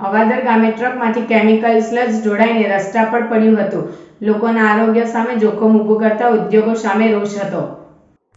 અવાદર ગામે ટ્રકમાંથી chemical sludge ઢોળાઈને રસ્તા પર પડ્યું હતું. લોકોના આરોગ્ય સામે જોખમ ઊભું કરતા ઉદ્યોગો સામે રોષ હતો.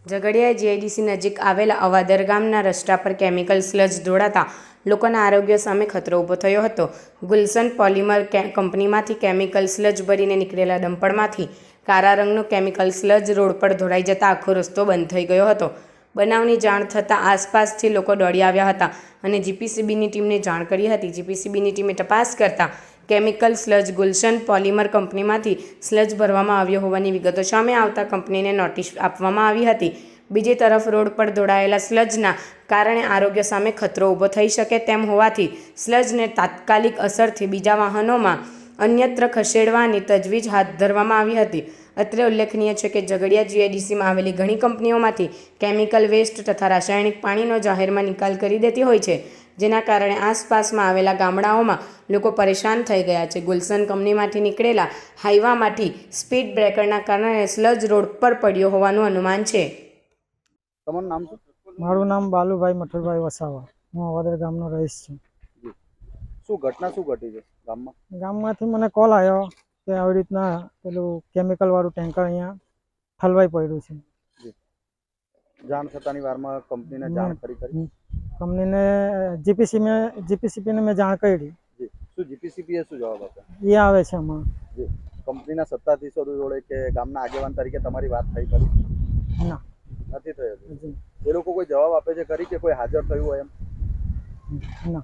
ઝઘડિયા જીઆઈડીસી નજીક આવેલા અવાદર ગામના રસ્તા પર કેમિકલ સ્લજ ઢોળાતા લોકોના આરોગ્ય સામે ખતરો ઊભો થયો હતો. ગુલશન પોલિમર કંપનીમાંથી કેમિકલ સ્લજ ભરીને નીકળેલા ડમ્પરમાંથી કાળા રંગનું કેમિકલ સ્લજ રોડ પર ઢોળાઈ જતા આખો રસ્તો બંધ થઈ ગયો હતો. બનાવની જાણ થતાં આસપાસથી લોકો દોડી આવ્યા હતા અને જીપીસીબીની ટીમને જાણ કરી હતી. જીપીસીબીની ટીમે તપાસ કરતાં કેમિકલ સ્લજ ગુલશન પોલિમર કંપનીમાંથી સ્લજ ભરવામાં આવ્યો હોવાની વિગતો સામે આવતા કંપનીને નોટિસ આપવામાં આવી હતી. બીજી તરફ રોડ પર દોડાયેલા સ્લજના કારણે આરોગ્ય સામે ખતરો ઊભો થઈ શકે તેમ હોવાથી સ્લજને તાત્કાલિક અસરથી બીજા વાહનોમાં અન્યત્ર ખસેડવાની તજવીજ હાથ ધરવામાં આવી હતી. અત્રે ઉલ્લેખનીય છે કે ઝઘડિયા જીઆઈડીસીમાં આવેલી ઘણી કંપનીઓમાંથી કેમિકલ વેસ્ટ તથા રાસાયણિક પાણીનો જાહેરમાં નિકાલ કરી દેતી હોય છે. જેના કારણે આસપાસમાં આવેલા ગામડાઓમાં લોકો પરેશાન થઈ ગયા છે. ગુલશન કંપનીમાંથી નીકળેલા હાઈવામાંથી સ્પીડ બ્રેકરના કારણે સ્લજ રોડ પર પડ્યો હોવાનું અનુમાન છે. તમારું નામ શું? મારું નામ બાલુભાઈ મઠુરભાઈ વસાવા. હું અવાદર ગામનો રહીશ છું. શું ઘટના શું ઘટી છે ગામમાં? ગામમાંથી મને કોલ આવ્યો કે આવી રીતના પેલું કેમિકલ વાળું ટેન્કર અહીંયા ઠલવાઈ પડ્યું છે. જાણ થતાની વારમાં કંપનીને જાણ કરી કરી? કંપનીને જીપીસી મેં જીપીસીપીને મેં જાણ કરી જી. શું જીપીસીપી એ શું જવાબ આપે? એ આવે છે હમણાં કંપનીના સત્તાધીશો જોડે કે ગામના આગેવાન તરીકે તમારી વાત થઈ કરી ના. નથી થયેલું એ લોકો કોઈ જવાબ આપે છે કરી કે કોઈ હાજર થયું હોય એમ? ના.